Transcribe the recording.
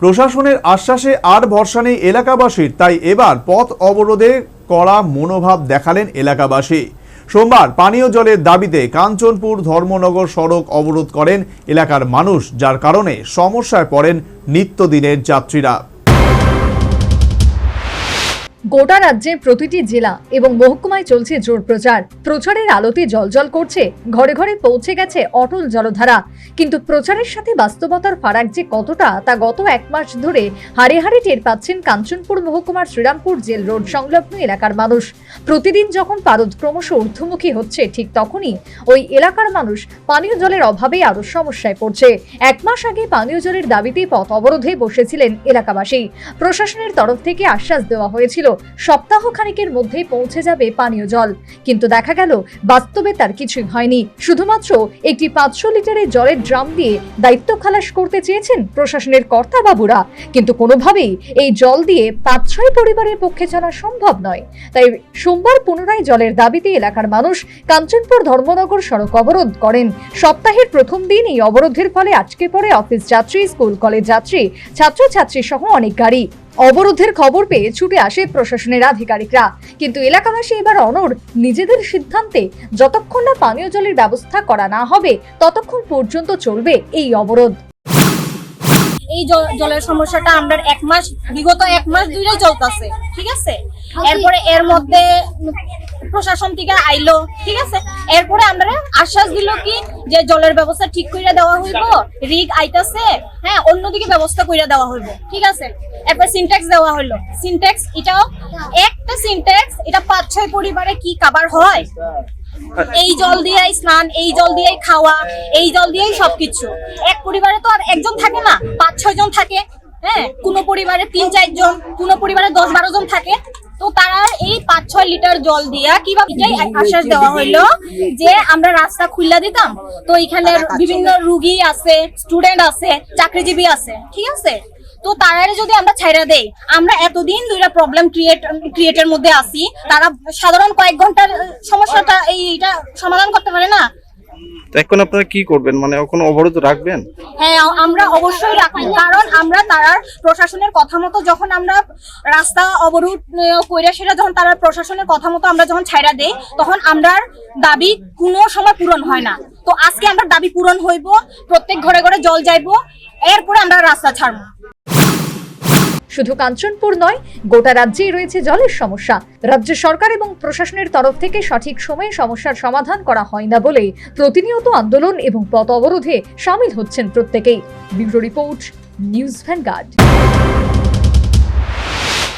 প্রশাসনের আশ্বাসে আর ভরসা নেই এলাকাবাসীর, তাই এবার পথ অবরোধে করা মনোভাব দেখালেন এলাকাবাসী। সোমবার পানীয় জলের দাবিতে কাঞ্চনপুর ধর্মনগর সড়ক অবরোধ করেন এলাকার মানুষ, যার কারণে সমস্যায় পড়েন নিত্যদিনের যাত্রীরা। গোটা রাজ্যের প্রতিটি জেলা এবং মহকুমায় চলছে জোর প্রচার। প্রচারের আলোতে জলজল করছে, ঘরে ঘরে পৌঁছে গেছে অটল জলধারা। কিন্তু প্রচারের সাথে বাস্তবতার ফারাক যে কতটা, তা গত এক মাস ধরে হাড়ে হাড়ে টের পাচ্ছেন কাঞ্চনপুর মহকুমার শ্রীরামপুর জেল রোড সংলগ্ন এলাকার মানুষ। প্রতিদিন যখন পারদ ক্রমশ ঊর্ধ্বমুখী হচ্ছে, ঠিক তখনই ওই এলাকার মানুষ পানীয় জলের অভাবে আরও সমস্যায় পড়ছে। এক মাস আগে পানীয় জলের দাবিতে পথ অবরোধে বসেছিলেন এলাকাবাসী। প্রশাসনের তরফ থেকে আশ্বাস দেওয়া হয়েছিল সপ্তাহ খানিকের মধ্যেই পৌঁছে যাবে পানীয় জল। কিন্তু দেখা গেল, বাস্তবে তার কিছুই হয়নি। শুধুমাত্র একটি পাঁচশো লিটারের জলের ড্রাম দিয়ে দায়িত্ব খালাস করতে চেয়েছেন প্রশাসনের কর্তা বাবুরা। কিন্তু কোনোভাবেই এই জল দিয়ে পাঁচ ছয় পরিবারের পক্ষে চলা সম্ভব নয়। তাই সোমবার পুনরায় জলের দাবিতে এলাকার মানুষ কাঞ্চনপুর ধর্মনগর সড়ক অবরোধ করেন। সপ্তাহের প্রথম দিন এই অবরোধের ফলে আজকে পরে অফিস যাত্রী, স্কুল, কলেজ যাত্রী ছাত্রছাত্রী সহ অনেক গাড়ি। অবরোধের খবর পেয়ে ছুটে আসে প্রশাসনের আধিকারিকরা। কিন্তু এলাকাবাসী এবার অনড়। নিজেদের সিদ্ধান্তে যতক্ষণ না পানীয় জলের ব্যবস্থা করা না হবে ততক্ষণ পর্যন্ত চলবে এই অবরোধ। এই জলের সমস্যাটা আমরা এক মাস বিগত এক মাস ধরেই চলতেছে ঠিক আছে? এরপরে এর মধ্যে প্রশাসন থেকে আইলো ঠিক আছে? এরপরে আমরা আশ্বাস দিল কি যে জলের ব্যবস্থা ঠিক করে দেওয়া হইব রিগ আইতাছে হ্যাঁ অন্যদিকে ব্যবস্থা করে দেওয়া হইব ঠিক আছে? এরপর সিনট্যাক্স দেওয়া হইল সিনট্যাক্স এটাও একটা এটা পাঁচ ছয় পরিবারে কি কাবার হয়? এই জল স্নান, এই জল খাওয়া, এই জল দিয়েই সবকিছু। এক পরিবারে তো আর একজন থাকে না, পাঁচ ছয় জন থাকে। হ্যাঁ কোন পরিবারে তিন চারজন কোন পরিবারে দশ বারো জন থাকে। তো তারা এই পাঁচ ছয় লিটার জল দিয়া কীভাবে আশ্বাস দেওয়া হইল যে আমরা রাস্তা খুললা দিতাম। তো এখানে বিভিন্ন রুগী আছে, স্টুডেন্ট আছে, চাকরিজীবী আছে, ঠিক আছে? তো তারারে যদি আমরা ছাইরা দেই আমরা এতদিন দুইটা প্রবলেম ক্রিয়েট ক্রিয়েটের মধ্যে আসি তারা সাধারণ কয়েক ঘণ্টার সমস্যাটা এইটা সমাধান করতে পারে না। এখন আপনারা কি করবেন? মানে এখন অবরোধ রাখবেন? হ্যাঁ আমরা অবশ্যই রাখব। কারণ আমরা তারার প্রশাসনের কথা মতো যখন আমরা রাস্তা অবরোধ কইরা সেটা যখন তারা প্রশাসনের কথা মতো আমরা যখন ছাইরা দেই তখন আমরার দাবি কোনো সময় পূরণ হয় না। তো আজকে আমরা দাবি পূরণ হইব প্রত্যেক ঘরে ঘরে জল যাইবো এরপরে আমরা রাস্তা ছাড়বো। শুধু কাঞ্চনপুর নয়, গোটা রাজ্যেই রয়েছে জলের সমস্যা। রাজ্য সরকার এবং প্রশাসনের তরফ থেকে সঠিক সময়ে সমস্যার সমাধান করা হয় না বলে প্রতিনিয়ত আন্দোলন এবং পথ অবরোধে সামিল হচ্ছেন প্রত্যেকেই। Bureau report, news Vanguard.